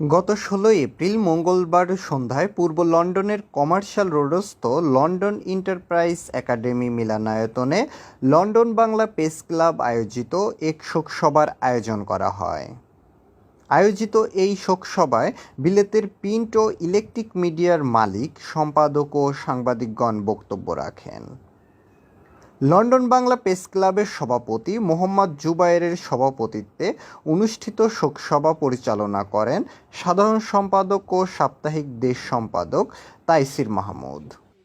গত ষোলোই এপ্রিল মঙ্গলবার সন্ধ্যায় পূর্ব লন্ডনের কমার্শিয়াল রোডস্থ লন্ডন এন্টারপ্রাইজ একাডেমি মিলনায়তনে লন্ডন বাংলা প্রেস ক্লাব আয়োজিত এক শোকসভার আয়োজন করা হয়। আয়োজিত এই শোকসভায় বিলেতের প্রিন্ট ও ইলেকট্রিক মিডিয়ার মালিক, সম্পাদক ও সাংবাদিকগণ বক্তব্য রাখেন। লন্ডন বাংলা প্রেস ক্লাবের সভাপতি মোহাম্মদ জুবায়েরের সভাপতিত্বে অনুষ্ঠিত শোকসভা পরিচালনা করেন সাধারণ সম্পাদক ও সাপ্তাহিক দেশ সম্পাদক তাইসির মাহমুদ।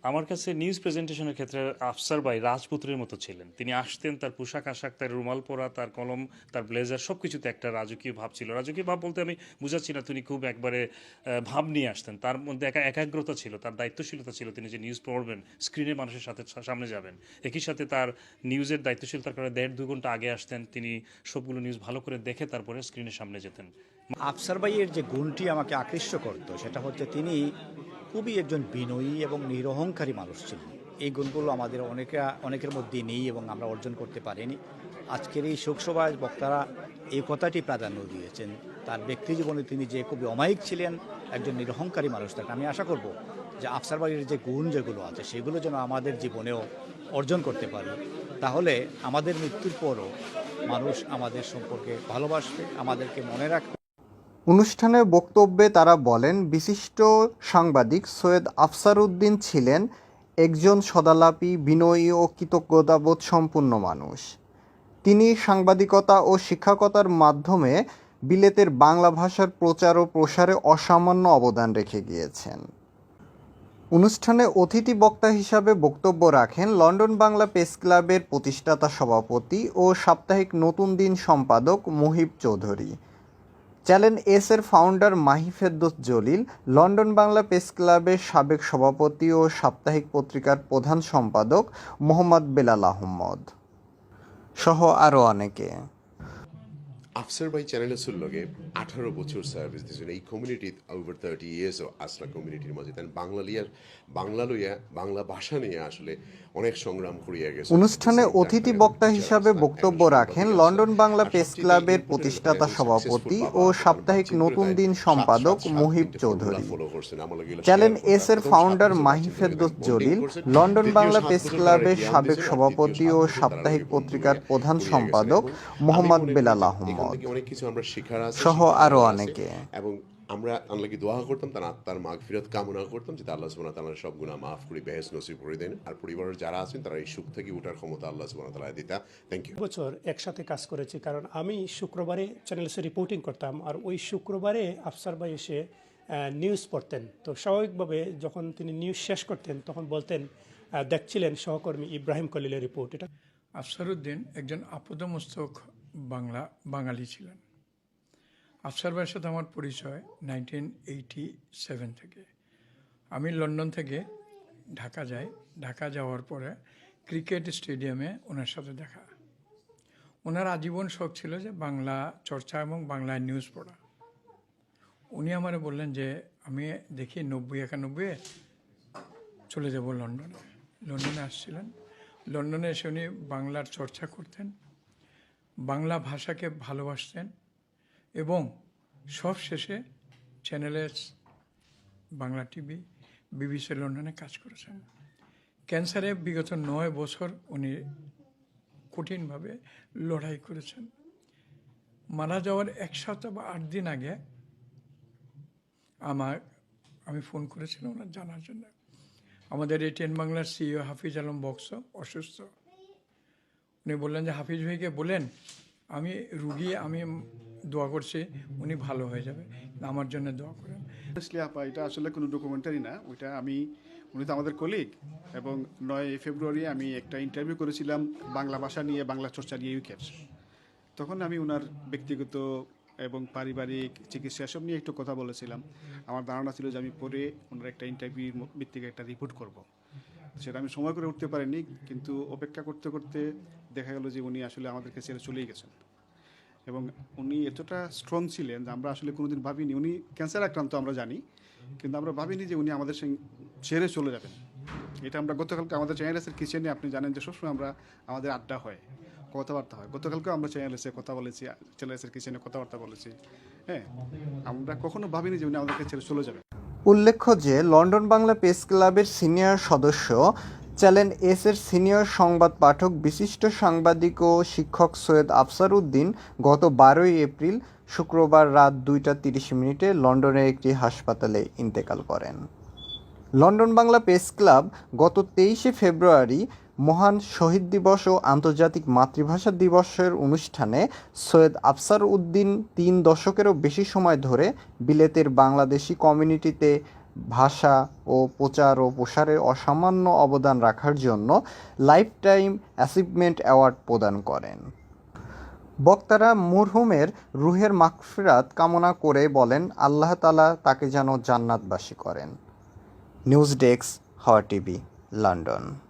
আমার কাছে নিউজ প্রেজেন্টেশনের ক্ষেত্রে আফসার ভাই রাজপুত্রের মতো ছিলেন। তিনি আসতেন, তার পোশাক আশাক, তার রুমাল পরা, তার কলম, তার ব্লেজার সব কিছুতে একটা রাজকীয় ভাব ছিল। রাজকীয় ভাব বলতে আমি বুঝাচ্ছি না, তিনি খুব একবারে ভাব নিয়ে আসতেন। তার মধ্যে একা একাগ্রতা ছিল, তার দায়িত্বশীলতা ছিল, তিনি যে নিউজ পড়বেন স্ক্রিনে মানুষের সাথে সামনে যাবেন। একই সাথে তার নিউজের দায়িত্বশীলতার কারণে দেড় দু ঘণ্টা আগে আসতেন, তিনি সবগুলো নিউজ ভালো করে দেখে তারপরে স্ক্রিনের সামনে যেতেন। আফসার ভাইয়ের যে গুণটি আমাকে আকৃষ্ট করতো, সেটা হচ্ছে তিনি খুবই একজন বিনয়ী এবং নিরহংকারী মানুষ ছিলেন। এই গুণগুলো আমাদের অনেকে, অনেকের মধ্যে নেই এবং আমরা অর্জন করতে পারিনি। আজকের এই শোকসভায় বক্তারা এই কথাটি প্রাধান্য দিয়েছেন। তার ব্যক্তি জীবনে তিনি যে খুবই অমায়িক ছিলেন, একজন নিরহংকারী মানুষ তাকে আমি আশা করব যে আফসার ভাইয়ের যে গুণ যেগুলো আছে, সেগুলো যেন আমাদের জীবনেও অর্জন করতে পারি। তাহলে আমাদের মৃত্যুর পরও মানুষ আমাদের সম্পর্কে ভালোবাসবে, আমাদেরকে মনে রাখবে। অনুষ্ঠানে বক্তব্যে তারা বলেন, বিশিষ্ট সাংবাদিক সৈয়দ আফসার উদ্দিন ছিলেন একজন সদালাপি, বিনয়ী ও কৃতজ্ঞতাবোধ সম্পন্ন মানুষ। তিনি সাংবাদিকতা ও শিক্ষকতার মাধ্যমে বিলেতের বাংলা ভাষার প্রচার ও প্রসারে অসামান্য অবদান রেখে গিয়েছেন। অনুষ্ঠানে অতিথি বক্তা হিসাবে বক্তব্য রাখেন লন্ডন বাংলা প্রেস ক্লাবের প্রতিষ্ঠাতা সভাপতি ও সাপ্তাহিক নতুন দিন সম্পাদক মুহিব চৌধুরী। চ্যানেল এস এর ফাউন্ডার মাহিফেদ্দোস জলিল, লন্ডন বাংলা প্রেস ক্লাবের সাবেক সভাপতি ও সাপ্তাহিক পত্রিকার প্রধান সম্পাদক মোহাম্মদ বেলাল আহমদ সহ আরও অনেকে। আফসার ভাই চ্যানেলের লগে আঠারো বছর সার্ভিস দিয়েছেন। এই কমিউনিটি ওভার থার্টি ইয়ার্স আসলা কমিউনিটির মাঝে। তাই বাংলা লিয়ার বাংলা লইয়া বাংলা ভাষা নিয়ে আসলে অনেক সংগ্রাম করিয়া গেছে। অনুষ্ঠানে অতিথি বক্তা হিসাবে বক্তব্য রাখেন লন্ডন বাংলা প্রেস ক্লাবের প্রতিষ্ঠাতা সভাপতি ও সাপ্তাহিক নতুন দিন সম্পাদক মুহিব চৌধুরী। চ্যানেল এস এর founder Mahi Ferdous Jalil London Bangla press ক্লাবের সাবেক সভাপতি ও সাপ্তাহিক পত্রিকার প্রধান সম্পাদক মোহাম্মদ বেলাল আহমদ। অনেক কিছু আমরা শিখার আছে সহ আরও অনেকে। এবং আমরা আল্লাহকে দোয়া করতাম তার আত্মার কামনা করতাম যে আল্লাহ তাআলা সব গুনাহ মাফ করে বেহেস নসিব করে দেন। আর পরিবারের যারা আছেন তারা এই সুখ থেকে ওঠার ক্ষমতা আল্লাহ তাআলা দিতা থ্যাংক ইউ বছর একসাথে কাজ করেছি কারণ আমি শুক্রবারে চ্যানেলসে রিপোর্টিং করতাম আর ওই শুক্রবারে আফসার ভাই এসে আহ, নিউজ পড়তেন। তো স্বাভাবিকভাবে যখন তিনি নিউজ শেষ করতেন তখন বলতেন দেখছিলেন সহকর্মী ইব্রাহিম কলিলের রিপোর্ট এটা আফসারউদ্দিন একজন আপাদমস্তক বাংলা, বাঙালি ছিলেন। আফসার ভাইয়ের সাথে আমার পরিচয় নাইনটিন এইটি সেভেন থেকে। আমি লন্ডন থেকে ঢাকা যাই। ঢাকা যাওয়ার পরে ক্রিকেট স্টেডিয়ামে ওনার সাথে দেখা। ওনার আজীবন শখ ছিল যে বাংলা চর্চা এবং বাংলায় নিউজ পড়া। উনি আমারে বললেন যে, আমি দেখি নব্বই একানব্বই চলে যাব লন্ডনে। লন্ডনে আসছিলেন। লন্ডনে এসে উনি বাংলার চর্চা করতেন। বাংলা ভাষাকে ভালোবাসতেন এবং সব শেষে চ্যানেলে বাংলা টিভি, বিবিসি লন্ডনে কাজ করেছেন। ক্যান্সারে বিগত নয় বছর উনি কঠিনভাবে লড়াই করেছেন। মারা যাওয়ার এক সপ্তাহ বা আট দিন আগে আমার, আমি ফোন করেছিলাম ওনার জানার জন্য। আমাদের এটিএন বাংলার সিইও হাফিজ আলম বক্স অসুস্থ। উনি বললেন যে, হাফিজ ভাইকে বলেন, আমি রুগী, আমি দোয়া করছি, উনি ভালো হয়ে যাবে। আমার জন্য দোয়া করেন। আপা, এটা আসলে কোনো ডকুমেন্টারি না। ওইটা আমি, উনি তো আমাদের কলিগ এবং নয় ফেব্রুয়ারি আমি একটা ইন্টারভিউ করেছিলাম বাংলা ভাষা নিয়ে, বাংলা চর্চা নিয়ে উইকেট তখন আমি ওনার ব্যক্তিগত এবং পারিবারিক চিকিৎসা সব নিয়ে একটু কথা বলেছিলাম। আমার ধারণা ছিল যে, আমি পরে ওনার একটা ইন্টারভিউর ভিত্তিকে একটা রিপোর্ট করব। সেটা আমি সময় করে উঠতে পারিনি, কিন্তু অপেক্ষা করতে করতে দেখা গেল যে উনি আসলে আমাদেরকে ছেড়ে চলেই গেছেন। এবং উনি এতটা স্ট্রং ছিলেন যে আমরা আসলে কোনোদিন ভাবিনি। উনি ক্যান্সার আক্রান্ত, আমরা জানি, কিন্তু আমরা ভাবিনি যে উনি আমাদের সঙ্গে ছেড়ে চলে যাবেন। এটা আমরা গতকালকে আমাদের চ্যানেলের কিচেনে আপনি জানেন যে সবসময় আমরা আমাদের আড্ডা হয়, কথাবার্তা হয়। গতকালকেও আমরা চ্যানেলেসে কথা বলেছি চ্যানেলেসের কিচেনে কথাবার্তা বলেছি। হ্যাঁ আমরা কখনো ভাবিনি যে উনি আমাদেরকে ছেড়ে চলে যাবে উল্লেখ্য যে লন্ডন বাংলা প্রেস ক্লাবের সিনিয়র সদস্য চ্যানেল এস এর সিনিয়র সংবাদ পাঠক বিশিষ্ট সাংবাদিক ও শিক্ষক সৈয়দ আফসার উদ্দিন গত বারোই এপ্রিল, শুক্রবার রাত দুইটা তিরিশ মিনিটে লন্ডনের একটি হাসপাতালে ইন্তেকাল করেন। লন্ডন বাংলা প্রেস ক্লাব গত তেইশে ফেব্রুয়ারি মহান শহীদ দিবস ও আন্তর্জাতিক মাতৃভাষা দিবসের অনুষ্ঠানে সৈয়দ আফসার উদ্দিন তিন দশকেরও বেশি সময় ধরে বিলেতের বাংলাদেশি কমিউনিটিতে ভাষা ও প্রচার ও প্রসারে অসামান্য অবদান রাখার জন্য লাইফ টাইম অ্যাচিভমেন্ট অ্যাওয়ার্ড প্রদান করেন। বক্তারা মুরহুমের রুহের মাগফিরাত কামনা করে বলেন, আল্লাহ তালা তাকে যেন জান্নাতবাসী করেন। News desk, Hawa TV, London.